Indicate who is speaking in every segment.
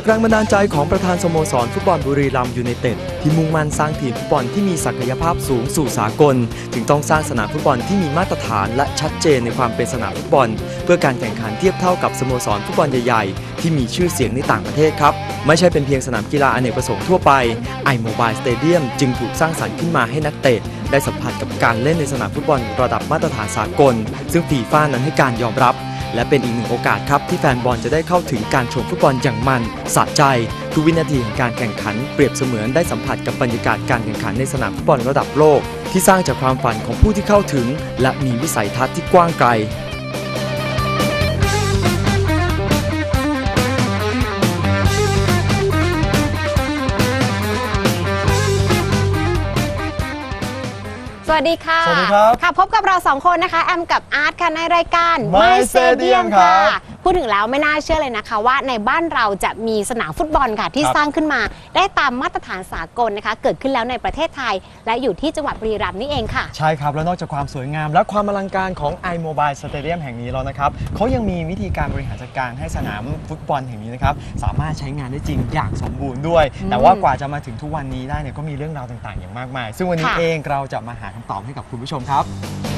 Speaker 1: จากแรงบันดาลใจของประธานสโมสรฟุตบอลบุรีรัมย์ยูไนเต็ดที่มุ่งมั่นสร้างทีมฟุตบอลที่มีศักยภาพสูงสู่สากล จึงต้องสร้างสนามฟุตบอลที่มีมาตรฐานและชัดเจนในความเป็นสนามฟุตบอล เพื่อการแข่งขันเทียบเท่ากับสโมสรฟุตบอลใหญ่ๆ ที่มีชื่อเสียงในต่างประเทศครับ ไม่ใช่เป็นเพียงสนามกีฬาอเนกประสงค์ทั่วไป iMobile Stadium จึงถูกสร้างสรรค์ขึ้นมาให้นักเตะได้สัมผัสกับการเล่นในสนามฟุตบอลระดับมาตรฐานสากล ซึ่งฟีฟ่านั้นให้การยอมรับ และเป็นอีกหนึ่งโอกาสครับที่แฟนบอลจะได้เข้าถึงการชมฟุตบอลอย่างมันสะใจ ทุกวินาทีของการแข่งขันเปรียบเสมือนได้สัมผัสกับบรรยากาศการแข่งขันในสนามฟุตบอลระดับโลก ที่สร้างจากความฝันของผู้ที่เข้าถึง และมีวิสัยทัศน์ที่กว้างไกล
Speaker 2: วัสดีค่ะ
Speaker 1: สวัสดีครับ
Speaker 2: ค่ะพบกับเราสองคนนะคะ แอมกับอาร์ตค่ะในรายการ
Speaker 1: My Stadium ครับ
Speaker 2: พูดถึงแล้วไม่น่าเชื่อเลยนะคะ ว่าในบ้านเราจะมีสนามฟุตบอลค่ะที่
Speaker 1: ครับ
Speaker 2: สร้างขึ้นมา ได้ตามมาตรฐานสากลนะคะ เกิดขึ้นแล้วในประเทศไทย และอยู่ที่จังหวัดบุรีรัมย์นี่เองค่ะ
Speaker 1: ใช่ครับ แล้วนอกจากความสวยงาม และความอลังการของ iMobile Stadium แห่งนี้แล้วนะครับเขายังมีวิธีการบริหารจัดการให้สนามฟุตบอลแห่งนี้นะครับสามารถใช้งานได้จริงอย่างสมบูรณ์ด้วย แต่ว่ากว่าจะมาถึงทุกวันนี้ได้เนี่ยก็มีเรื่องราวต่างๆ อย่างมากมาย ซึ่งวันนี้
Speaker 2: ค่ะ
Speaker 1: เองเราจะมาหาคำตอบให้กับคุณผู้ชมครับ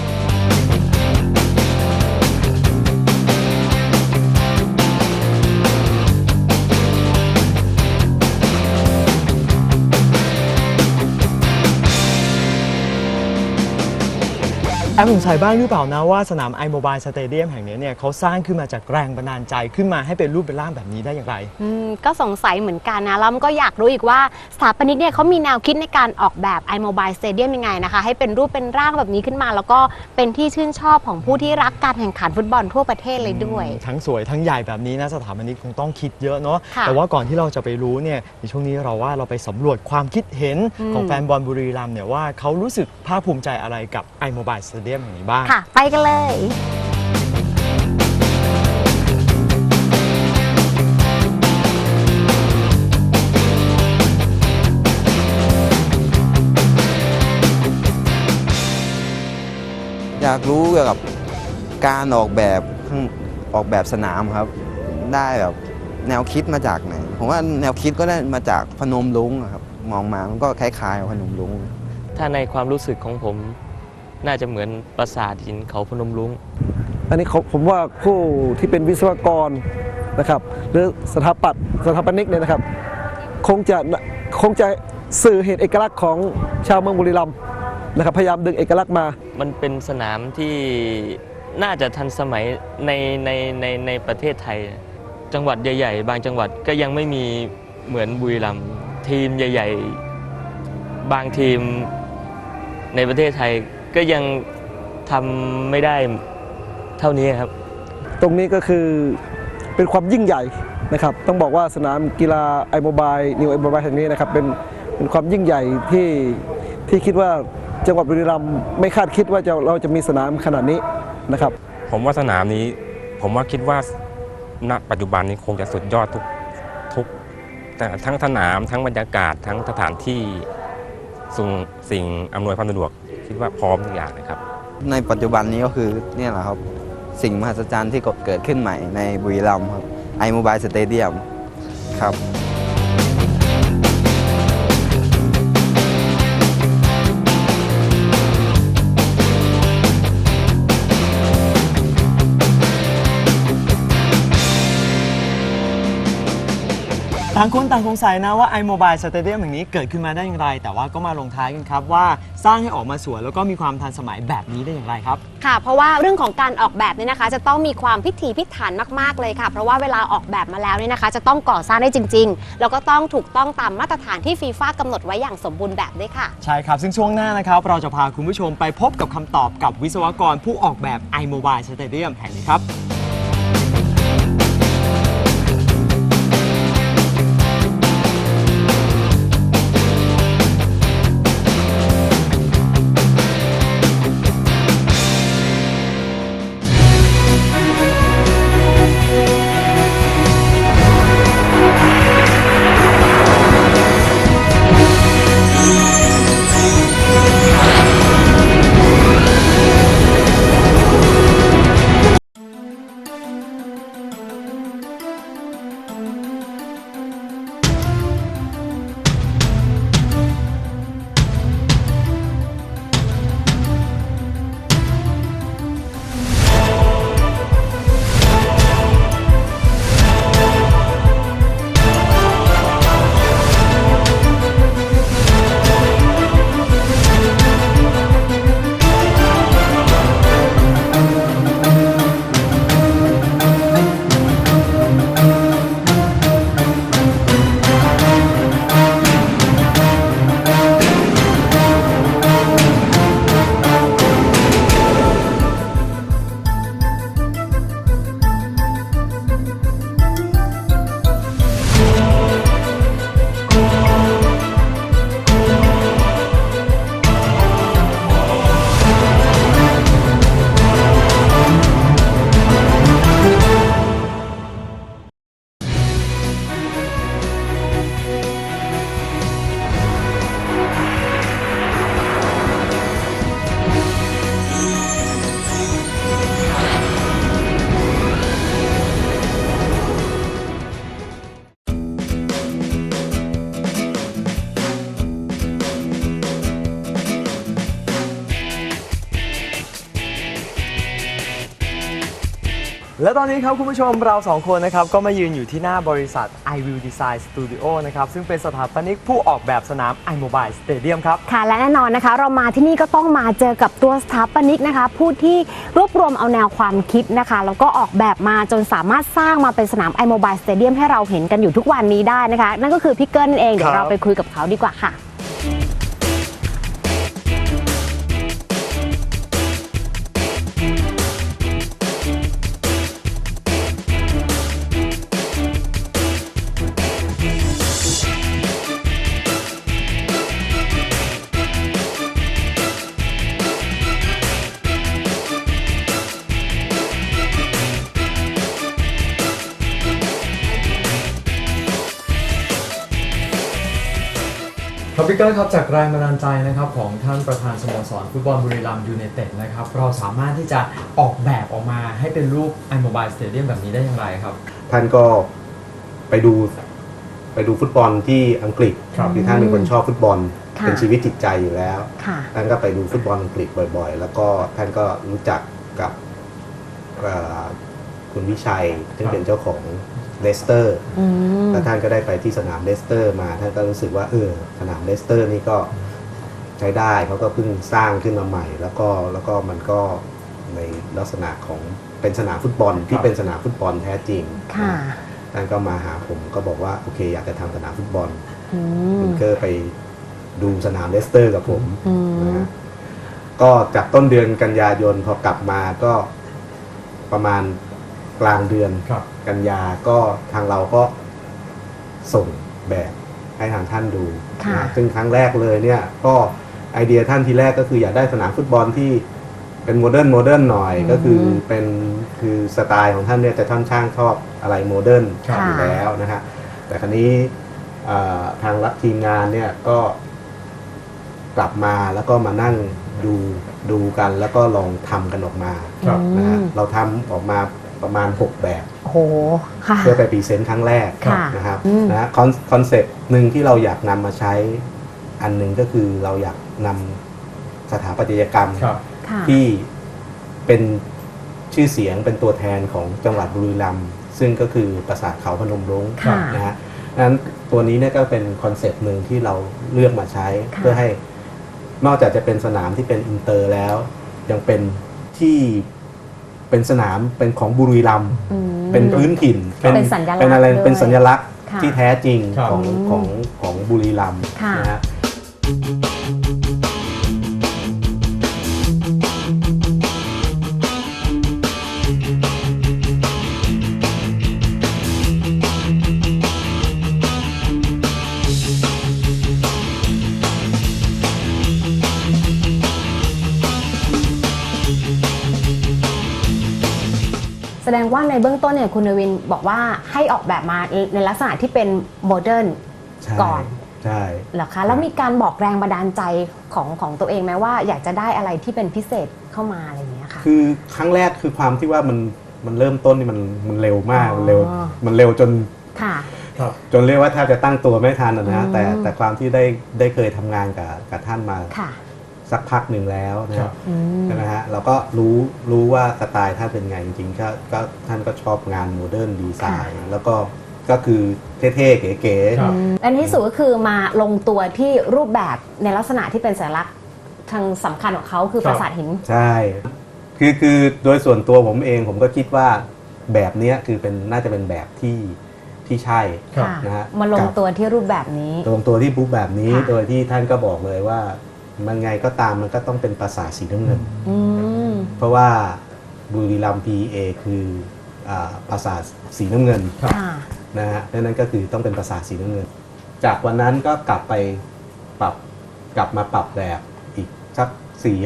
Speaker 1: มสงสัยบ้างหรือเปล่านะว่าสนาม iMobile Stadium แห่งนี้เนี่ยเขาสร้างขึ้นมาจากแรงบันดาลใจขึ้นมาให้เป็นรูปเป็นร่างแบบนี้ได้อย่างไร
Speaker 2: อืมก็สงสัยเหมือนกันนะแล้วก็อยากรู้อีกว่าสถาปนิกเนี่ยเขามีแนวคิดในการออกแบบ iMobile Stadium ยังไงนะคะ ให้เป็นรูปเป็นร่างแบบนี้ขึ้นมา แล้วก็เป็นที่ชื่นชอบของผู้ที่รักการแข่งขันฟุตบอลทั่วประเทศเลยด้วย
Speaker 1: ทั้งสวยทั้งใหญ่แบบนี้นะสถาปนิกคงต้องคิดเยอะเนาะ
Speaker 2: ค่ะ
Speaker 1: แต่ว่าก่อนที่เราจะไปรู้เนี่ยในช่วงนี้เราว่าเราไปสำรวจความคิดเห็น
Speaker 2: อืม
Speaker 1: ของแฟนบอลบุรีรัมย์เนี่ยว่าเขารู้สึกภาคภูมิใจอะไรกับ iMobile Stadium แห่งนี้บ้าง
Speaker 2: ค่ะ ไปกันเลย
Speaker 3: อยากรู้เกี่ยวกับการออกแบบข้างออกแบบสนามครับ ได้แบบแนวคิดมาจากไหนผมว่าแนวคิดก็ได้มาจากพนมรุ้งอะครับ มองมามันก็คล้ายๆกับพนมรุ้ง
Speaker 4: ถ้าในความรู้สึกของผม น่าจะเหมือนปราสาทหินเขาพนมรุ้ง
Speaker 5: อันนี้เขาผมว่าผู้ที่เป็นวิศวกรนะครับ หรือสถาปัตย์สถาปนิกเนี่ยนะครับ คงจะคงจะสื่อเหตุเอกลักษณ์ของชาวเมืองบุรีรัมย์นะครับพยายามดึงเอกลักษณ์มา
Speaker 4: มันเป็นสนามที่น่าจะทันสมัยในในในในประเทศไทย จังหวัดใหญ่ๆ บางจังหวัดก็ยังไม่มีเหมือนบุรีรัมย์ทีมใหญ่ ๆ บางทีมในประเทศไทย ก็ยังทำไม่ได้เท่านี้ครับ
Speaker 5: ตรงนี้ก็คือเป็นความยิ่งใหญ่นะครับ ต้องบอกว่าสนามกีฬาไอโมบายนิวไอโมบายแห่งนี้นะครับเป็นเป็นความยิ่งใหญ่ที่ที่คิดว่าจังหวัดบุรีรัมย์ไม่คาดคิดว่าจะเราจะมีสนามขนาดนี้นะครับ
Speaker 6: ผมว่าสนามนี้ผมว่าคิดว่าณปัจจุบันนี้คงจะสุดยอดทุกทุกแต่ทั้งสนามทั้งบรรยากาศทั้งสถานที่สิ่งสิ่งอำนวยความสะดวก คิดว่าพร้อมทุกอย่างนะครับ
Speaker 3: ในปัจจุบันนี้ก็คือเนี่ยแหละครับ สิ่งมหัศจรรย์ที่เกิดขึ้นใหม่ในบุรีรัมย์ครับไอโมบายสเตเดียมครับา
Speaker 1: งคนต่างสงสัยนะว่า iMobile Stadium แห่งนี้เกิดขึ้นมาได้อย่างไร แต่ว่าก็มาลงท้ายกันครับว่าสร้างให้ออกมาสวยแล้วก็มีความทันสมัยแบบนี้ได้อย่างไรครับ
Speaker 2: ค่ะ เพราะว่าเรื่องของการออกแบบเนี่ยนะคะ จะต้องมีความพิถีพิถันมากๆเลยค่ะ เพราะว่าเวลาออกแบบมาแล้วเนี่ยนะคะ จะต้องก่อสร้างได้จริง ๆ แล้วก็ต้องถูกต้องตามมาตรฐานที่ฟีฟ่ากำหนดไว้อย่างสมบูรณ์แบบด้วยค่ะ
Speaker 1: ใช่ครับ ซึ่งช่วงหน้านะครับ เราจะพาคุณผู้ชมไปพบกับคำตอบกับวิศวกรผู้ออกแบบ iMobile Stadium แห่งนี้ครับ「 และตอนนี้ครับคุณผู้ชมเราสองคนนะครับก็มายืนอยู่ที่หน้าบริษัท i will design studio นะครับซึ่งเป็นสถาปนิกผู้ออกแบบสนาม iMobile Stadium ครับ
Speaker 2: ค่ะและแน่นอนนะคะ เรามาที่นี่ก็ต้องมาเจอกับตัวสถาปนิกนะคะผู้ที่รวบรวมเอาแนวความคิดนะคะแล้วก็ออกแบบมาจนสามารถสร้างมาเป็นสนาม iMobile Stadium ให้เราเห็นกันอยู่ทุกวันนี้ได้นะคะ นั่นก็คือพี่เกิลนั่นเองเดี๋ยวเราไปคุยกับเขาดีกว่าค่ะ
Speaker 1: เกิ้ลครับจากแรงบันดาลใจนะครับของท่านประธานสโมสรฟุตบอลบุรีรัมย์ยูไนเต็ดนะครับเราสามารถที่จะออกแบบออกมาให้เป็นรูป iMobile Stadium แบบนี้ได้อย่างไรครับ
Speaker 7: ท่านก็ไปดูไปดูฟุตบอลที่อังกฤษ
Speaker 1: ครับ
Speaker 7: ที่ท่านเป็นคนชอบฟุตบอล
Speaker 2: ค่ะ
Speaker 7: เป็นชีวิตจิตใจอยู่แล้ว
Speaker 2: ค่ะ
Speaker 7: ท่านก็ไปดูฟุตบอลอังกฤษบ่อยๆ แล้วก็ท่านก็รู้จักกับเอ่อคุณวิชัยซึ่งเป็นเจ้าของ เลสเตอร์
Speaker 2: อืม
Speaker 7: แล้วท่านก็ได้ไปที่สนามเลสเตอร์ มาท่านก็รู้สึกว่าเออสนามเลสเตอร์นี่ก็ใช้ได้เขาก็เพิ่งสร้างขึ้นมาใหม่ แล้วก็แล้วก็มันก็ในลักษณะของเป็นสนามฟุตบอลที่เป็นสนามฟุตบอลแท้จริง
Speaker 2: ค่ะ
Speaker 7: ท่านก็มาหาผมก็บอกว่าโอเค อยากจะทำสนามฟุตบอล
Speaker 2: อืม
Speaker 7: คุณก็ไปดูสนามเลสเตอร์กับผม
Speaker 2: อืม
Speaker 7: นะฮะก็จากต้นเดือนกันยายนพอกลับมาก็ประมาณ กลางเดือน
Speaker 1: ครับ
Speaker 7: กันยาก็ทางเราก็ส่งแบบให้ทางท่านดู
Speaker 2: ค่ะ
Speaker 7: นะซึ่งครั้งแรกเลยเนี่ยก็ไอเดียท่านทีแรกก็คืออยากได้สนามฟุตบอลที่เป็นโมเดิร์นโมเดิร์นหน่อยก็คือเป็นคือสไตล์ของท่านเนี่ยจะท่อนช่างชอบอะไรโมเดิร์น
Speaker 2: ค่ะ
Speaker 7: อยู่แล้วนะฮะแต่ครั้นี้เอ่อทางทีมงานเนี่ยก็กลับมาแล้วก็มานั่งดูดูกันแล้วก็ลองทำกันออกมา
Speaker 1: ครับ
Speaker 7: นะฮะ
Speaker 2: อืม
Speaker 7: เราทำออกมา ประมาณ 6 แบบ
Speaker 2: โอ้โหค่ะ
Speaker 7: เพื่อไปพรีเซนต์ครั้งแรก
Speaker 2: ค่ะ
Speaker 7: นะครับ
Speaker 2: อืม
Speaker 7: นะฮะคอนคอนเซปต์หนึ่งที่เราอยากนำมาใช้อันหนึ่งก็คือเราอยากนำสถาปัตยกรรม
Speaker 1: ครับ
Speaker 2: ค่ะ
Speaker 7: ที่เป็นชื่อเสียงเป็นตัวแทนของจังหวัดบุรีรัมย์ซึ่งก็คือปราสาทเขาพนมรุ้ง
Speaker 2: ค่ะ
Speaker 7: นะฮะนั้นตัวนี้เนี่ยก็เป็นคอนเซปต์หนึ่งที่เราเลือกมาใช้
Speaker 2: ค่ะ
Speaker 7: เพื่อให้นอกจากจะเป็นสนามที่เป็นอินเตอร์แล้ว ยังเป็นที่ เป็นสนามเป็นของบุรีรัมย์
Speaker 2: อืม
Speaker 7: เป็นพื้นถิ่น
Speaker 2: เป็นสัญลักษณ์
Speaker 7: เป็นอะไร
Speaker 2: ด้วย
Speaker 7: เป็นสัญลักษณ์
Speaker 2: ค่ะ
Speaker 7: ที่แท้จริง
Speaker 1: ครับ
Speaker 7: ของ
Speaker 2: อืม
Speaker 7: ของของบุรีรัมย์
Speaker 2: ค่ะ
Speaker 7: นะฮะ
Speaker 2: แสดงว่าในเบื้องต้นเนี่ยคุณเนวินบอกว่าให้ออกแบบมาในลักษณะที่เป็นโมเดิร์น
Speaker 7: ใช่
Speaker 2: ก่อน
Speaker 7: ใช่
Speaker 2: เหรอคะแล้วมีการบอกแรงบันดาลใจของของตัวเองไหมว่า อยากจะได้อะไรที่เป็นพิเศษเข้ามาอะไรอย่างเงี้ยค่ะ
Speaker 7: คือครั้งแรกคือความที่ว่ามันมันเริ่มต้นนี่มันมันเร็วมาก
Speaker 2: อ๋อ
Speaker 7: มันเร็วมันเร็วจน
Speaker 2: ค่ะ
Speaker 1: ครับ
Speaker 7: จนเรียกว่าแทบจะตั้งตัวไม่ทันนะนะ
Speaker 2: อืม
Speaker 7: แต่แต่ความที่ได้ได้เคยทำงานกับกับท่านมา
Speaker 2: ค่ะ
Speaker 7: สักพักหนึ่งแล้วนะ
Speaker 1: ค
Speaker 7: ค
Speaker 1: รั
Speaker 7: รับบ
Speaker 2: อืม
Speaker 7: ใช่ไหมฮะเราก็รู้รู้ว่าสไตล์ท่านเป็นไงจริงๆก็ก็ท่านก็ชอบงานโมเดิร์นดีไซน์แล้วก็ก็คือเท่ๆเก๋ๆ
Speaker 1: ครับ
Speaker 2: และในที่สุดก็คือมาลงตัวที่รูปแบบในลักษณะที่เป็นสัญลักษณ์ทางสำคัญของเขาคือ
Speaker 1: ครั
Speaker 2: ป
Speaker 1: บ
Speaker 2: ราสาทหิน
Speaker 7: ใช่ คือคือโดยส่วนตัวผมเองผมก็คิดว่าแบบเนี้ยคือเป็นน่าจะเป็นแบบที่ที่ใช่
Speaker 1: ครับ
Speaker 2: ค่ะ
Speaker 7: นะฮะ
Speaker 2: มาลง
Speaker 7: กับ
Speaker 2: ตัวที่รูปแบบนี้
Speaker 7: ลงตัวที่บุ๊กแบบนี้
Speaker 2: ค่ะ
Speaker 7: โดยที่ท่านก็บอกเลยว่า มันไงก็ตามมันก็ต้องเป็นปราสาทสีน้ำเงิน
Speaker 2: อืม
Speaker 7: เพราะว่าบุรีรัมย์ PA คืออาปราสาทสีน้ำเงิน
Speaker 1: ครับ
Speaker 2: ค่ะ
Speaker 7: นะฮะดังนั้นก็คือต้องเป็นปราสาทสีน้ำเงิน จากวันนั้นก็กลับไปปรับกลับมาปรับแบบอีกสักสี่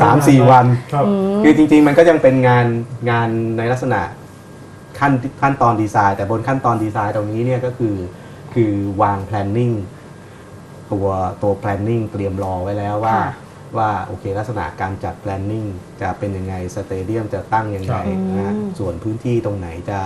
Speaker 7: สามสี่วัน
Speaker 1: ครับ
Speaker 2: อืม
Speaker 7: คือจริงๆ มันก็ยังเป็นงานงานในลักษณะขั้นขั้นตอนดีไซน์ แต่บนขั้นตอนดีไซน์ตรงนี้เนี่ยก็คือคือวาง planning ตัวตัว planning เตรียมรอไว้แล้วว่า
Speaker 2: ค่ะ
Speaker 7: ว่าโอเคลักษณะการจัด planning จะเป็นยังไงสเตเดียมจะตั้งยังไง
Speaker 2: ครับ
Speaker 7: นะฮะ
Speaker 2: อืม
Speaker 7: ส่วนพื้นที่ตรงไหนจะ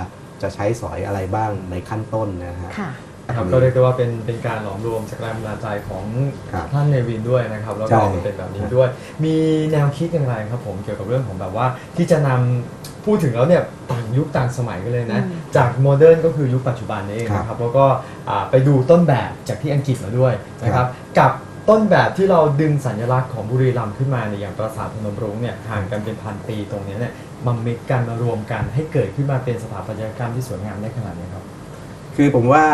Speaker 7: จะใช้สอยอะไรบ้างในขั้นต้นนะฮะ
Speaker 2: ค่ะ
Speaker 1: ครับก็เรียกได้ว่าเป็นเป็นการหลอมรวมจากแรงบันดาลใจของ
Speaker 7: ครับ
Speaker 1: ท่านเนวินด้วยนะครับแล้ว
Speaker 7: ใช่
Speaker 1: ก็ออกมาเป็นแบบนี้ด้วย มีแนวคิดอย่างไรครับผมเกี่ยวกับเรื่องของแบบว่าที่จะนำ พูดถึงแล้วเนี่ยต่างยุคต่างสมัยกันเลยนะ
Speaker 2: อืม
Speaker 1: จากโมเดิร์นก็คือยุคปัจจุบันนี่เองนะครับแล้วก็อ่าไปดูต้นแบบจากที่อังกฤษมาด้วยนะครับกับต้นแบบที่เราดึงสัญลักษณ์ของบุรีรัมย์ขึ้นมาในยอย่างปราสาทพนมรุ้งเนี่ยห่างกันเป็นพันปีตรงเนี้ยเนี่ยมามิกกันมารวมกันให้เกิดขึ้นมาเป็นสถาปัตยกรรมที่สวยงามได้ขนาดนี้ครับ
Speaker 7: คือผมว่า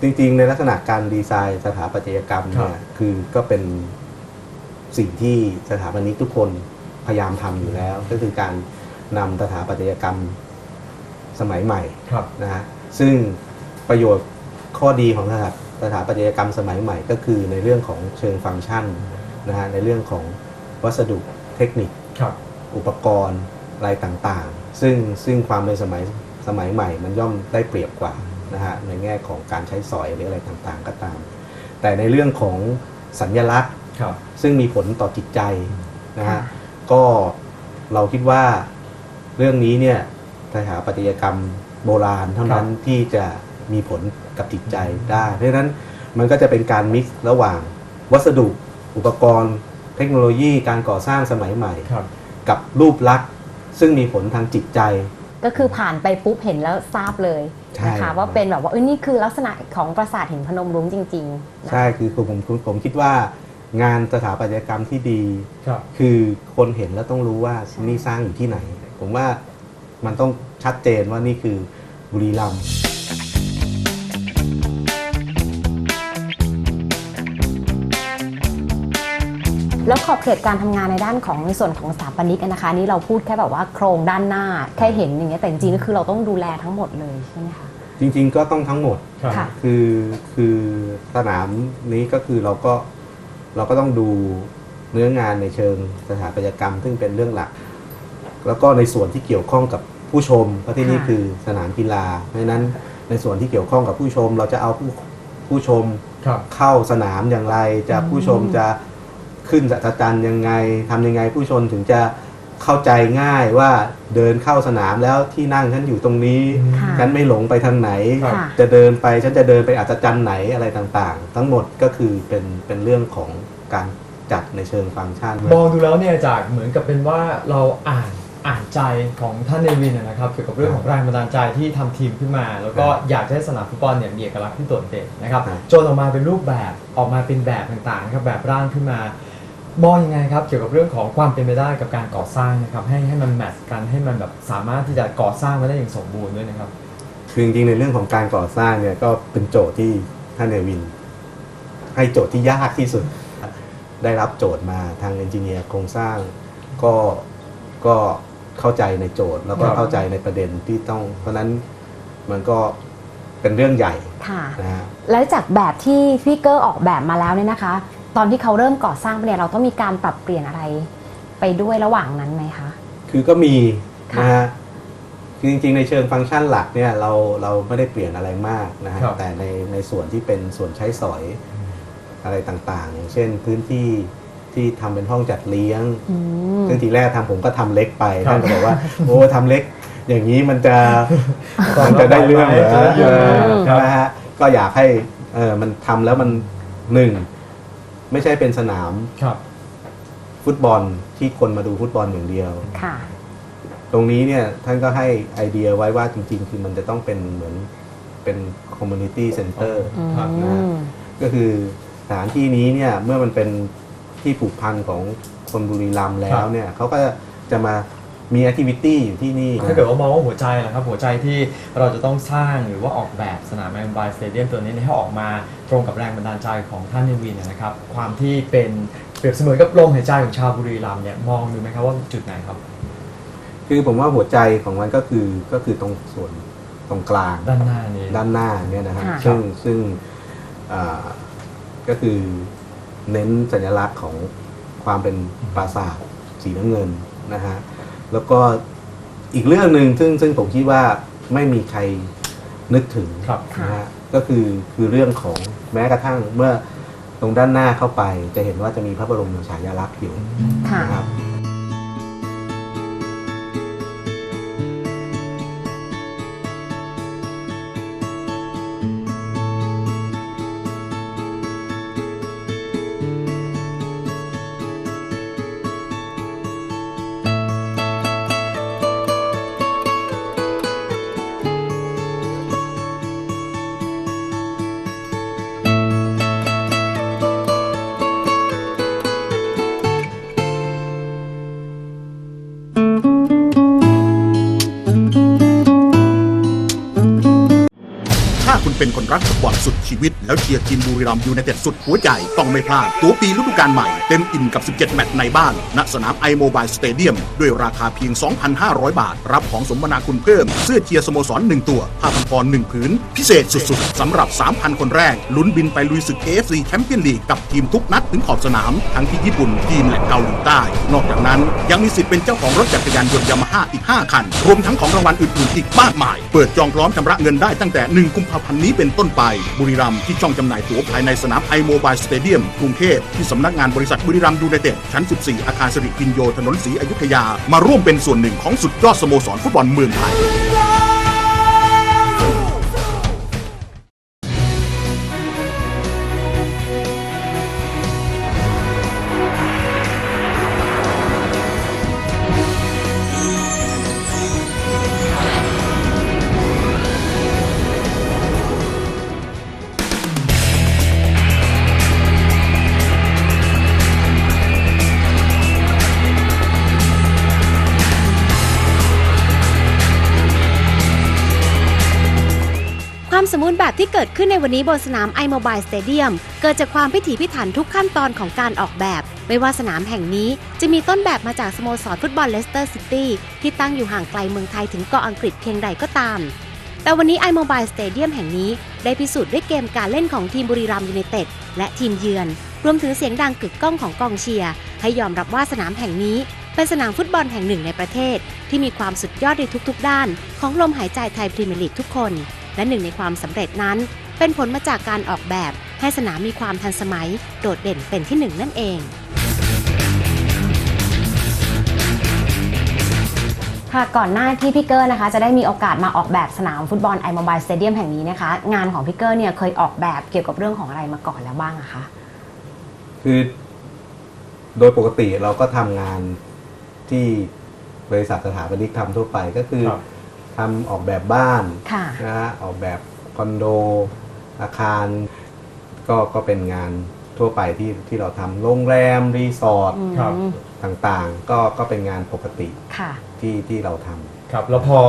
Speaker 7: จริงๆ ในลักษณะการดีไซน์สถาปัตยกรรม
Speaker 1: ครั
Speaker 7: เนี่ย
Speaker 1: บ
Speaker 7: คือก็เป็นสิ่งที่สถาปนิกทุกคนพยายามทำอยู่แล้ว ก็คือการ นำสถาปัตยกรรมสมัยใหม่
Speaker 1: ครับ
Speaker 7: นะฮะซึ่งประโยชน์ข้อดีของสถาสถาปัตยกรรมสมัยใหม่ก็คือในเรื่องของเชิงฟังก์ชันนะฮะในเรื่องของวัสดุเทคนิค
Speaker 1: ครับ
Speaker 7: อุปกรณ์อะไรต่างๆ ซึ่งซึ่งความเป็นสมัยสมัยใหม่ มันย่อมได้เปรียบกว่านะฮะในแง่ของการใช้สอยหรืออะไรต่างๆก็ตาม แต่ในเรื่องของสัญญลักษณ์
Speaker 1: ครับ
Speaker 7: ซึ่งมีผลต่อจิตใจนะฮะก็เราคิดว่า เรื่องนี้เนี่ยสถาปัตยกรรมโบราณเท่านั้นที่จะมีผลกับจิตใจได้เพราะฉะนั้นมันก็จะเป็นการมิกซ์ระหว่างวัสดุอุปกรณ์ เทคโนโลยีการก่อสร้างสมัยใหม่
Speaker 1: ครับ
Speaker 7: กับรูปลักษณ์ซึ่งมีผลทางจิตใจ
Speaker 2: ก็คือผ่านไปปุ๊บเห็นแล้วทราบเลย
Speaker 7: ใช่
Speaker 2: นะคะว่าเป็นแบบว่าเอ้ยนี่คือลักษณะของปราสาทหินพนมรุ้งจริงๆนะ
Speaker 7: ใช่คือผมผมผมผมคิดว่างานสถาปัตยกรรมที่ดี
Speaker 1: ครับ
Speaker 7: คือคนเห็นแล้วต้องรู้ว่านี่สร้างอยู่ที่ไหน ผมว่ามันต้องชัดเจนว่านี่คือบุรีรัมย์
Speaker 2: แล้วขอบเขตการทำงานในด้านของในส่วนของสถาปนิกอะนะคะนี่เราพูดแค่แบบว่าโครงด้านหน้าแค่เห็นอย่างเงี้ยแต่จริงๆก็คือเราต้องดูแลทั้งหมดเลยใช่ไหมคะ
Speaker 7: จริง ๆ ก็ต้องทั้งหมด
Speaker 1: ครับ
Speaker 2: ค่ะ
Speaker 7: คือคือสนามนี้ก็คือเราก็เราก็ต้องดูเนื้องานในเชิงสถาปัตยกรรม ซึ่งเป็นเรื่องหลัก แล้วก็ในส่วนที่เกี่ยวข้องกับผู้ชมเพราะที่นี่
Speaker 2: ค่ะ
Speaker 7: คือสนามกีฬาเพราะฉะนั้นในส่วนที่เกี่ยวข้องกับผู้ชม เราจะเอาผู้ผู้ชม
Speaker 1: ครับ
Speaker 7: เข้าสนามอย่างไร จะ
Speaker 2: อืม
Speaker 7: ผู้ชมจะขึ้นสัจจันยังไงทำยังไง ผู้ชมถึงจะเข้าใจง่ายว่าเดินเข้าสนามแล้วที่นั่งฉันอยู่ตรงนี้
Speaker 2: ค่ะ
Speaker 7: ฉันไม่หลงไปทางไหน
Speaker 1: ครับ
Speaker 2: ค่ะ
Speaker 7: จะเดินไปฉันจะเดินไปอัศจรรย์ไหนอะไรต่างๆ ทั้งหมดก็คือเป็นเป็นเรื่องของการจัดในเชิงฟังก์ชัน
Speaker 1: มองดูแล้วเนี่ยจากเหมือนกับเป็นว่าเราอ่าน อ่านใจของท่านเนวินนะนะครับเกี่ยวกับเรื่องของแรงบันดาลใจที่ทำทีมขึ้นมา แล้วก็อยากจะให้สนามฟุตบอลเนี่ยมีเอกลักษณ์ที่โดดเด่นนะครับ
Speaker 7: ครับ
Speaker 1: จนออกมาเป็นรูปแบบออกมาเป็นแบบต่างๆนะครับแบบร่างขึ้นมามองยังไงครับเกี่ยวกับเรื่องของความเป็นไปได้กับการก่อสร้างนะครับให้ให้มันแมทช์กันให้มันแบบสามารถที่จะก่อสร้างมาได้อย่างสมบูรณ์ด้วยนะครับ
Speaker 7: คือจริงๆในเรื่องของการก่อสร้างเนี่ยก็เป็นโจทย์ที่ท่านเนวิน ให้โจทย์ที่ยากที่สุด ได้รับโจทย์มาทางเอนจิเนียร์โครงสร้างก็ก็ เข้าใจในโจทย์ แล้วก็
Speaker 1: ครับ
Speaker 7: เข้าใจในประเด็นที่ต้อง เพราะฉะนั้นมันก็เป็นเรื่องใหญ่
Speaker 2: ค่ะ
Speaker 7: นะฮะ
Speaker 2: แล้วจากแบบที่พี่เกอร์ออกแบบมาแล้วเนี่ยนะคะ ตอนที่เขาเริ่มก่อสร้างไปเนี่ยเราต้องมีการปรับเปลี่ยนอะไร ไปด้วยระหว่างนั้นไหมคะ
Speaker 7: คือก็มี
Speaker 2: ค่ะ
Speaker 7: นะฮะคือจริงๆ ในเชิงฟังก์ชันหลักเนี่ยเราเราไม่ได้เปลี่ยนอะไรมากนะฮะ
Speaker 1: ครับ
Speaker 7: แต่ในในส่วนที่เป็นส่วนใช้สอยอะไรต่างๆ อย่างเช่นพื้นที่ ที่ทำเป็นห้องจัดเลี้ยง
Speaker 2: อืม
Speaker 7: ซึ่งทีแรกทำผมก็ทำเล็กไป
Speaker 1: ครับ
Speaker 7: ท่านก็บอกว่า โอ้ทำเล็ก อย่างนี้มันจะมันจะได้เรื่องเหรอ
Speaker 1: จะได้เรื่อง
Speaker 7: เออ
Speaker 1: ครับ
Speaker 7: นะฮะก็อยากให้เออมันทำแล้วมันหนึ่งไม่ใช่เป็นสนาม
Speaker 1: ครับ
Speaker 7: ฟุตบอลที่คนมาดูฟุตบอลอย่างเดียว
Speaker 2: ค่ะ
Speaker 7: ตรงนี้เนี่ยท่านก็ให้ไอเดียไว้ว่าจริง ๆ คือมันจะต้องเป็นเหมือนเป็นคอมมูนิตี้เซ็นเตอร์
Speaker 2: อืม
Speaker 1: ครับ
Speaker 7: ก็คือสถานที่นี้เนี่ยเมื่อมันเป็น ที่ผูกพันของคนบุรีรัมย์แล้
Speaker 1: ครั
Speaker 7: ว
Speaker 1: บ
Speaker 7: เนี่ยเขาก็จะมามีแอคทิวิตี้อยู่ที่นี่
Speaker 1: ถ้าเกิดว่ามองว่าหัวใจล่ะครับหัวใจที่เราจะต้องสร้างหรือว่าออกแบบสนามแมนบายสเตเดียมตัวนี้ให้ออกมาตรงกับแรงบันดาลใจของท่านเนวินเนยนะครับ ความที่เป็นเปรียบเสมือนกับลมหายใจของชาวบุรีรัมย์เนี่ยมองดูไหมครับว่าจุดไหนครับ
Speaker 7: คือผมว่าหัวใจของมันก็คือก็คือตรงส่วนตรงกลาง
Speaker 1: ด้านหน้านี้
Speaker 7: ด้านหน้าเนี่ยนะฮะ
Speaker 2: ค่ะ
Speaker 7: ซึ่งซึ่งอ่าก็คือ เน้นสัญลักษณ์ของความเป็นปราสาทสีน้ำเงินนะฮะแล้วก็อีกเรื่องหนึ่งซึ่งซึ่งผมคิดว่าไม่มีใครนึกถึง
Speaker 1: ครับ
Speaker 7: นะฮะก็คือคือเรื่องของแม้กระทั่งเมื่อตรงด้านหน้าเข้าไป จะเห็นว่าจะมีพระบรมฉายาลักษณ์อยู่
Speaker 2: ค่ะ
Speaker 7: นะครับ
Speaker 8: เป็นคนรักฟุตบอลสุดชีวิต แล้วเชียร์ทีมบุรีรัมย์ยูไนเต็ดสุดหัวใจ ต้องไม่พลาด ตัวปีฤดูกาลใหม่ เต็มอิ่มกับ 17 แมตช์ในบ้าน ณ สนามไอโมบายสเตเดียม ด้วยราคาเพียง 2,500 บาท รับของสมนาคุณเพิ่ม เสื้อเชียร์สโมสร 1 ตัว ผ้าพันคอ1ผืน พิเศษสุดๆสำหรับ 3,000 คนแรก ลุ้นบินไปลุยศึก AFC แชมเปี้ยนลีกกับทีมทุกนัดถึงขอบสนาม ทั้งที่ญี่ปุ่นจีนและเกาหลีใต้ นอกจากนั้นยังมีสิทธิ์เป็นเจ้าของรถจักรยานยนต์ยามาฮ่าอีก 5 คัน รวมทั้งของรางวัลอื่นๆอีกมากมาย เปิดจองพร้อมชำระเงินได้ตั้งแต่ 1 กุมภาพันธ์นี้เป็นต้นไปบุรีรัมย์ที่ช่องจำหน่ายตั๋วภายในสนามไอโมบายสเตเดียมกรุงเทพที่สำนักงานบริษัทบุรีรัมย์ยูไนเต็ดชั้น 14 อาคารสิริพินโยถนนศรีอยุธยา มาร่วมเป็นส่วนหนึ่งของสุดยอดสโมสรฟุตบอลเมืองไทย
Speaker 2: ความสมบูรณ์แบบที่เกิดขึ้นในวันนี้บนสนาม iMobile Stadium เกิดจากความพิถีพิถันทุกขั้นตอนของการออกแบบ ไม่ว่าสนามแห่งนี้จะมีต้นแบบมาจากสโมสรฟุตบอลเลสเตอร์ซิตี้ที่ตั้งอยู่ห่างไกลเมืองไทยถึงเกาะอังกฤษเพียงใดก็ตาม แต่วันนี้ iMobile Stadium แห่งนี้ได้พิสูจน์ด้วยเกมการเล่นของทีมบุรีรัมย์ยูไนเต็ดและทีมเยือน รวมถึงเสียงดังกึกก้องของกองเชียร์ให้ยอมรับว่าสนามแห่งนี้เป็นสนามฟุตบอลแห่งหนึ่งในประเทศ ที่มีความสุดยอดในทุกๆ ด้าน ของลมหายใจไทยพรีเมียร์ลีกทุกคน และหนึ่งในความสำเร็จนั้น เป็นผลมาจากการออกแบบให้สนามมีความทันสมัย โดดเด่นเป็นที่หนึ่งนั่นเองค่ะก่อนหน้าที่พี่เกอร์นะคะจะได้มีโอกาสมาออกแบบสนามฟุตบอลไอ o มบายสเตเดียมแห่งนี้นะคะ งานของพี่เกอร์เนี่ยเคยออกแบบเกี่ยวกับเรื่องของอะไรมาก่อนแล้วบ้างอะคะ
Speaker 7: คือโดยปกติเราก็ทำงานที่บริษัทสถาปนิกทำทั่วไปก็คือ
Speaker 1: ครับ
Speaker 7: ทำออกแบบบ้าน
Speaker 2: ค่ะ
Speaker 7: นะฮะออกแบบคอนโด อาคาร ก็ก็เป็นงานทั่วไปที่ที่เราทำโรงแรม รีสอร์ท
Speaker 2: อืม
Speaker 1: ครับ
Speaker 7: ต่างๆ ก็ก็เป็นงานปกติ
Speaker 2: ค่ะ
Speaker 7: ที่ที่เราทำ
Speaker 1: ครับแล้วพอ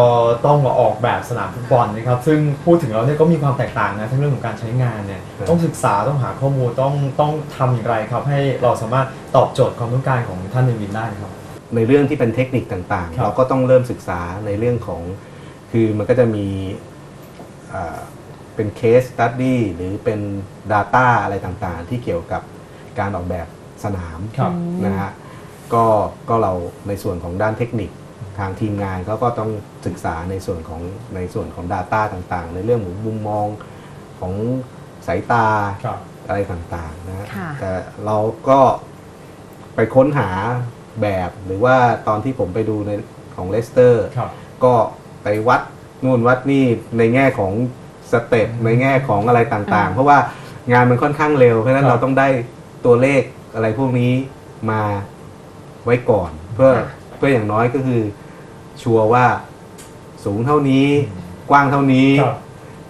Speaker 1: ต้องมาออกแบบสนามฟุตบอลนะครับซึ่งพูดถึงแล้วเนี่ยก็มีความแตกต่างนะทั้งเรื่องของการใช้งานเนี่ย
Speaker 7: ครับ
Speaker 1: ต้องศึกษาต้องหาข้อมูลต้องต้องทำอย่างไรครับ ให้เราสามารถตอบโจทย์ความต้องการของท่านในวินได้ครับ
Speaker 7: ในเรื่องที่เป็นเทคนิคต่าง
Speaker 1: ครับ
Speaker 7: ๆเราก็ต้องเริ่มศึกษาในเรื่องของ คือมันก็จะมีอ่าเป็นเคสตัดดี้หรือเป็น Data อะไรต่างๆ ที่เกี่ยวกับการออกแบบสนาม
Speaker 1: ครับ
Speaker 7: นะฮะก็ก็เราในส่วนของด้านเทคนิคทางทีมงานเขาก็ต้องศึกษาในส่วนของในส่วนของ Data ต่างๆ ในเรื่องของมุมมองของสายตา
Speaker 1: ครับ
Speaker 7: อะไรต่างๆนะฮะ
Speaker 2: ค่ะ
Speaker 7: แต่เราก็ไปค้นหาแบบหรือว่าตอนที่ผมไปดูในของเลสเตอร์
Speaker 1: ครับ
Speaker 7: ก็ ไปวัดนู่นวัดนี่ในแง่ของสเต็ปในแง่ของอะไรต่างๆ เพราะว่างานมันค่อนข้างเร็ว เพราะฉะนั้
Speaker 1: คนรับ
Speaker 7: เราต้องได้ตัวเลขอะไรพวกนี้มาไว้ก่อน เพื่อ
Speaker 2: ค่ะ
Speaker 7: เพื่ออย่างน้อยก็คือ ชัวร์ว่าสูงเท่านี้ กว้างเท่านี้
Speaker 1: ครับ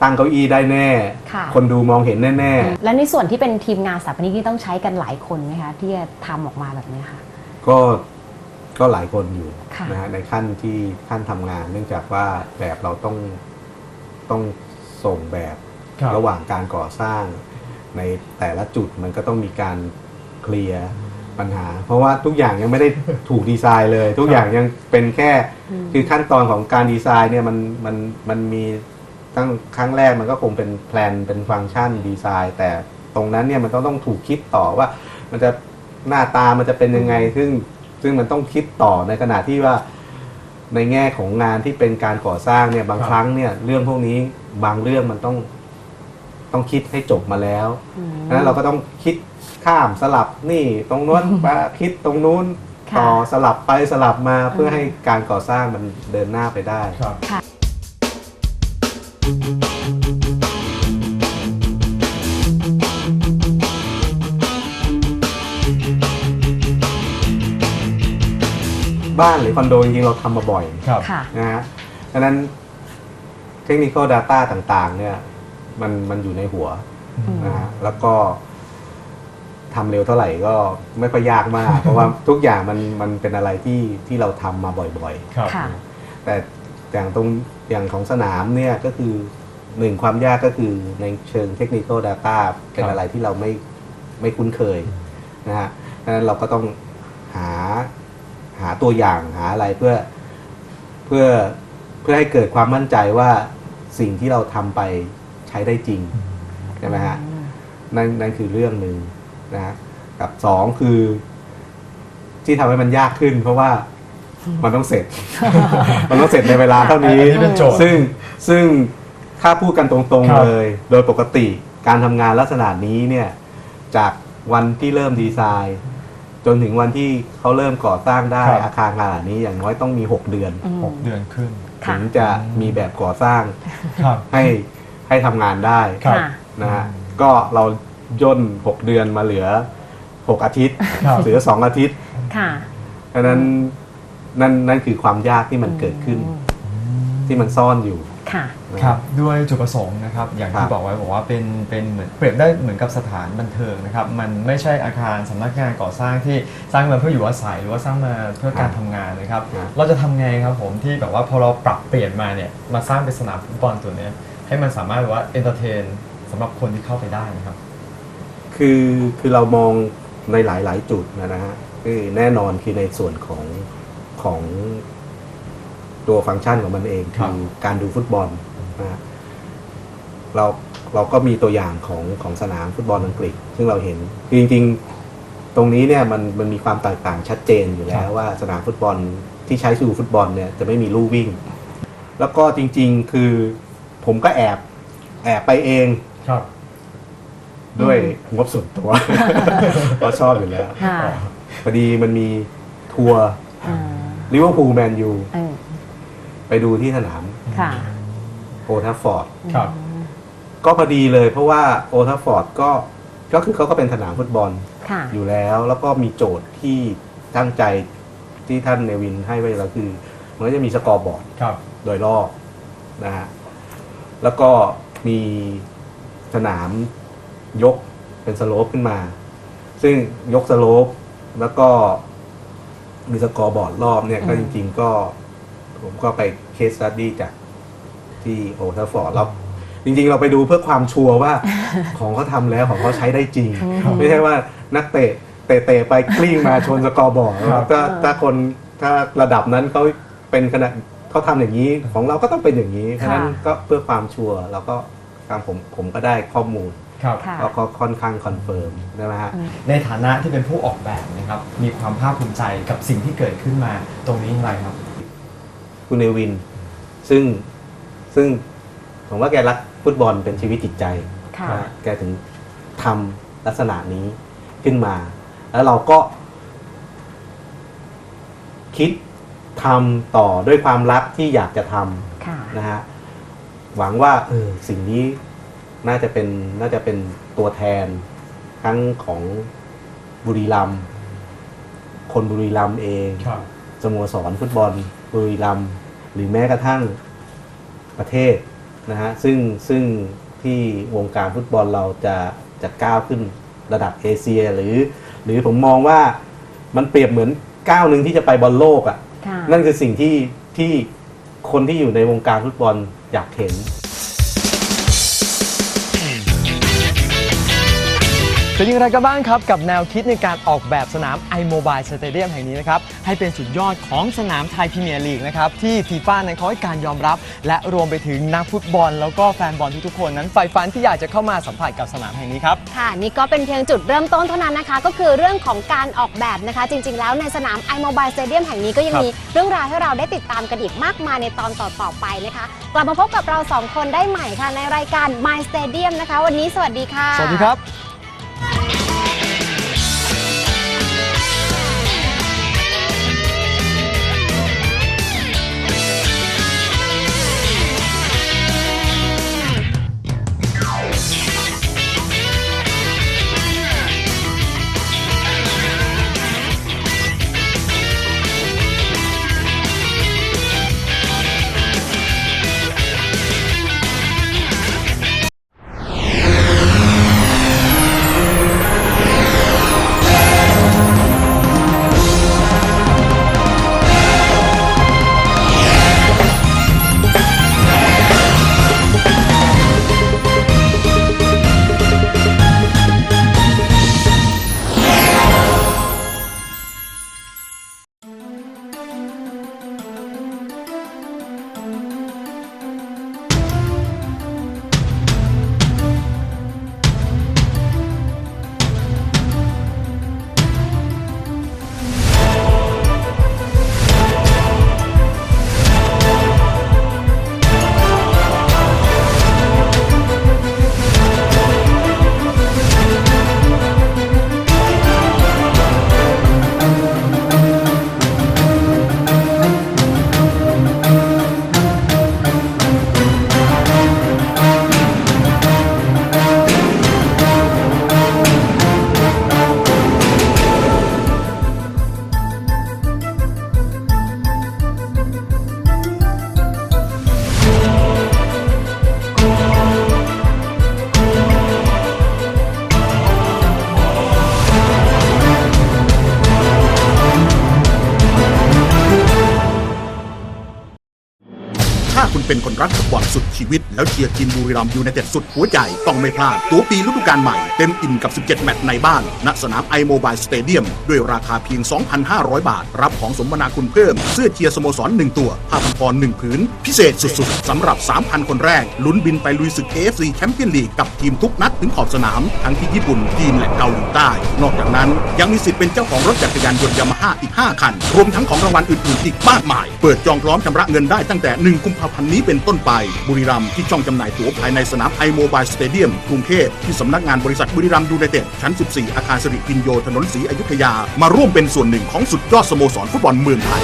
Speaker 7: ตั้งเก้าอี้ได้แน่
Speaker 2: ค่ะ
Speaker 7: คนดูมองเห็นแน่ๆ
Speaker 2: และในส่วนที่เป็นทีมงานสถาปนิกที่ต้องใช้กันหลายคนไหมคะ ที่จะทำออกมาแบบนี้ค่ะ
Speaker 7: ก็ ก็หลายคนอยู่
Speaker 2: ค่ะ
Speaker 7: นะฮะในขั้นที่ขั้นทำงาน เนื่องจากว่าแบบเราต้องต้องส่งแบบ
Speaker 1: ครับ
Speaker 7: ระหว่างการก่อสร้าง ในแต่ละจุดมันก็ต้องมีการเคลียร์ปัญหา เพราะว่าทุกอย่างยังไม่ได้ถูกดีไซน์เลย ทุกอย่างยังเป็นแค่
Speaker 2: อืม
Speaker 7: คือขั้นตอนของการดีไซน์เนี่ยมันมันมันมีตั้งครั้งแรกมันก็คงเป็นแพลนเป็นฟังก์ชันดีไซน์ แต่ตรงนั้นเนี่ยมันต้องต้องถูกคิดต่อว่า มันจะหน้าตามันจะเป็นยังไง ซึ่ง ซึ่งมันต้องคิดต่อในขณะที่ว่าในแง่ของงานที่เป็นการก่อสร้างเนี่ยบาง
Speaker 1: ครับ
Speaker 7: ครั้งเนี่ยเรื่องพวกนี้บางเรื่องมันต้องต้องคิดให้จบมาแล้ว
Speaker 2: อืม
Speaker 7: เพราะฉะนั้นเราก็ต้องคิดข้ามสลับนี่ตรงนู้นมาคิดตรงนู้น
Speaker 2: ค่ะ
Speaker 7: ต่อสลับไปสลับมาเพื่อ
Speaker 2: อืม
Speaker 7: ให้การก่อสร้างมันเดินหน้าไปได้
Speaker 1: ครับ
Speaker 7: บ้านหรือคอนโดจริงๆเราทำมาบ่อย
Speaker 1: ครับ
Speaker 2: ค่ะ
Speaker 7: นะฮะดังนั้นเทคนิค Data ต่างๆ เนี่ย มันมันอยู่ในหัว
Speaker 2: อืม
Speaker 7: นะฮะแล้วก็ทำเร็วเท่าไหร่ก็ไม่ค่อยยากมาก เพราะว่าทุกอย่างมันมันเป็นอะไรที่ที่เราทำมาบ่อย
Speaker 1: ครับ
Speaker 2: ค่ะ
Speaker 7: ๆแต่อย่างตรงอย่างของสนามเนี่ยก็คือหนึ่งความยากก็คือในเชิงเทคนิค a l Data เป็น
Speaker 1: ครับ
Speaker 7: อะไรที่เราไม่ไม่คุ้นเคยนะฮะดังนั้นเราก็ต้องหาหา ตัวอย่างหาอะไรเพื่อเพื่อเพื่อให้เกิดความมั่นใจว่าสิ่งที่เราทำไปใช้ได้จริงใช่ไหมฮะนั่นนั่นคือเรื่องหนึ่งนะฮะกับสองคือ ที่ทำให้มันยากขึ้น เพราะว่ามันต้องเสร็จ มันต้องเสร็จในเวลาเท่านี้
Speaker 1: อันนี้เป็นโจทย์
Speaker 7: ซึ่งซึ่งถ้าพูดกันตรง
Speaker 1: ครับ
Speaker 7: ๆเลย โดยปกติการทำงานลักษณะนี้เนี่ย จากวันที่เริ่มดีไซน์ จนถึงวันที่เขาเริ่มก่อสร้างได้
Speaker 1: ครับ
Speaker 7: อาคารขนาดนี้อย่างน้อยต้องมี 6 เดือน
Speaker 2: อืม
Speaker 1: หกเดือนขึ้น
Speaker 2: ค่ะ
Speaker 7: ถึงจะมีแบบก่อสร้าง
Speaker 1: ครับ
Speaker 7: ให้ให้ทำงานได้
Speaker 1: ครับ
Speaker 2: ค่ะ
Speaker 7: นะฮะก็เราย่น 6 เดือนมาเหลือ 6 อาทิตย์
Speaker 1: ครับ
Speaker 7: เหลือ 2 อาทิตย์
Speaker 2: ค่ะ
Speaker 7: เพราะฉะนั้นนั่นนั่นคือความยากที่มันเกิดขึ้น ที่มันซ่อนอยู่
Speaker 2: ค่ะ
Speaker 1: ครับด้วยจุดประสงค์นะครับอย่าง
Speaker 7: ครั
Speaker 1: ที่
Speaker 7: บ
Speaker 1: บอกไว้บอกว่าเป็นเป็นเหมือนเปรียบได้เหมือนกับสถานบันเทิงนะครับมันไม่ใช่อาคารสำนักงานก่อสร้างที่สร้างมาเพื่ออยู่อาศัย หรือว่าสร้างมาเพื่อการทำงานนะครับ
Speaker 7: ครับ
Speaker 1: เราจะทำไงครับผมที่แบบว่าพอเราปรับเปลี่ยนมาเนี่ยมาสร้างเป็นสนามฟุตบอลตัวเนี้ยให้มันสามารถแบบว่าเอนเตอร์เทนสำหรับคนที่เข้าไปได้นะครับ
Speaker 7: คือคือเรามองในหลาย ๆ จุดนะนะฮะคือแน่นอนคือในส่วนของของ ตัวฟังก์ชันของมันเอง
Speaker 1: ครับ
Speaker 7: คือการดูฟุตบอลนะฮะเราเราก็มีตัวอย่างของของสนามฟุตบอลอังกฤษ ซึ่งเราเห็นคือจริงๆ ตรงนี้เนี่ยมันมันมีความแตกต่างชัดเจนอยู่แล้วว่าสนามฟุตบอลที่ใช้สู่ฟุตบอลเนี่ยจะไม่มีลู่วิ่ง แล้วก็จริงๆคือผมก็แอบแอบไปเอง
Speaker 1: ครับ
Speaker 7: ด้วยงบส่วนตัวก็ชอบอยู่แล้ว
Speaker 2: ค่ะ
Speaker 7: พอดีมันมีทัวร์
Speaker 2: อ่า
Speaker 7: ลิเวอร์พูลแมนยู
Speaker 2: เออ
Speaker 7: ไปดูที่สนาม
Speaker 2: ค่ะ
Speaker 7: โอทัฟฟอร์ด
Speaker 1: ครับ
Speaker 7: ก็พอดีเลยเพราะว่าโอทัฟฟอร์ดก็ก็คือเขาก็เป็นสนามฟุตบอล
Speaker 2: ค่ะ
Speaker 7: อยู่แล้ว แล้วก็มีโจทย์ที่ตั้งใจที่ท่านเนวินให้ไว้แล้วคือมันก็จะมีสกอร์บอร์ด
Speaker 1: ครับ
Speaker 7: โดยรอบนะฮะแล้วก็มีสนามยกเป็นสโลปขึ้นมา ซึ่งยกสโลปแล้วก็มีสกอร์บอร์ดรอบเนี่ยก็
Speaker 2: อื
Speaker 7: จ
Speaker 2: ม
Speaker 7: ริง ๆ ก็ ผมก็ไปเคสตัดดี้จากที่โอทัฟฟอร์ดแล้วจริงๆ เราไปดูเพื่อความชัวร์ว่าของเขาทำแล้วของเขาใช้ได้จริง ไม่ใช่ว่านักเตะเตะเตะไปกลิ้งมาชนสกอร์บอร์ด
Speaker 1: ครับ
Speaker 7: ถ้าถ้าคนถ้าระดับนั้นเขาเป็นขนาดเขาทำอย่างนี้ของเราก็ต้องเป็นอย่างนี้ เพราะฉะนั้นก็เพื่อความชัวร์เราก็ตามผมผมก็ได้ข้อมูล
Speaker 1: ครับ
Speaker 2: ค่ะ
Speaker 7: แล้วก็ค่อนข้างคอนเฟิร์มนะฮะ
Speaker 1: ในฐานะที่เป็นผู้ออกแบบนะครับมีความภาคภูมิใจกับสิ่งที่เกิดขึ้นมาตรงนี้อย่างไรครับ
Speaker 7: คุณเนวิน ซึ่งซึ่งผมว่าแกรักฟุตบอลเป็นชีวิตจิตใจ
Speaker 2: ค่ะ
Speaker 7: นะแกถึงทำลักษณะนี้ขึ้นมา แล้วเราก็ คิดทำต่อด้วยความรักที่อยากจะทำ
Speaker 2: ค่ะ
Speaker 7: นะฮะหวังว่าเออสิ่งนี้น่าจะเป็นน่าจะเป็นตัวแทนทั้งของบุรีรัมย์คนบุรีรัมย์เอง
Speaker 1: ครับ
Speaker 7: สโมสรฟุตบอลบุรีรัมย์หรือแม้กระทั่งประเทศนะฮะซึ่งซึ่งที่วงการฟุตบอลเราจะจะก้าวขึ้นระดับเอเชียหรือ หรือผมมองว่ามันเปรียบเหมือนก้าวหนึ่งที่จะไปบอลโลกอะ่ะ
Speaker 2: ค่ะ
Speaker 7: นั่นคือสิ่งที่ที่คนที่อยู่ในวงการฟุตบอลอยากเห็น
Speaker 1: เป็นอย่างไรกันบ้างครับ กับแนวคิดในการออกแบบสนาม iMobile Stadium แห่งนี้นะครับ ให้เป็นสุดยอดของสนามไทยพรีเมียร์ลีกนะครับ ที่ฟีฟ่านั้นเขาให้การยอมรับ และรวมไปถึงนักฟุตบอล แล้วก็แฟนบอลทุกๆคนนั้นใฝ่ฝันที่อยากจะเข้ามาสัมผัสกับสนามแห่งนี้ครับ
Speaker 2: ค่ะ นี่ก็เป็นเพียงจุดเริ่มต้นเท่านั้นนะคะ ก็คือเรื่องของการออกแบบนะคะ จริง ๆ แล้วในสนาม iMobile Stadium แห่งนี้ก็ยัง
Speaker 1: ครับ
Speaker 2: มีเรื่องราวให้เราได้ติดตามกันอีกมากมายในตอนต่อๆไปนะคะกลับมาพบกับเราสองคนได้ใหม่ค่ะในรายการ My Stadium นะคะ วันนี้สวัสดีค่ะ
Speaker 1: สวัสดีครับ
Speaker 8: Yeah. เชียร์ทีมบุรีรัมย์ยูไนเต็ด สุดหัวใจต้องไม่พลาด ตัวปีฤดูกาลใหม่ เต็มอิ่มกับ 17 แมตช์ในบ้าน ณ สนามไอโมบายสเตเดียมด้วยราคาเพียง 2,500 บาท รับของสมนาคุณเพิ่ม เสื้อเชียร์สโมสร 1 ตัว ผ้าพันคอ1ผืน พิเศษสุดๆสำหรับ 3,000 คนแรก ลุ้นบินไปลุยศึก AFC แชมเปี้ยนลีกกับทีมทุกนัดถึงขอบสนาม ทั้งที่ญี่ปุ่นจีนและเกาหลีใต้ นอกจากนั้นยังมีสิทธิ์เป็นเจ้าของรถจักรยานยนต์ยามาฮ่าอีก 5 คัน รวมทั้งของรางวัลอื่นๆอีกมากมาย เปิดจองพร้อมชำระเงินได้ตั้งแต่ 1 กุมภาพันธ์นี้เป็นต้นไป บุรีรัมย์ที่ช่องจำหน่ายตั๋วภายในสนามไอโมบายสเตเดียมกรุงเทพที่สำนักงานบริษัทบุรีรัมย์ยูไนเต็ดชั้น 14 อาคารสิริพินโย ถนนศรีอยุธยา มาร่วมเป็นส่วนหนึ่งของสุดยอดสโมสรฟุตบอลเมืองไทย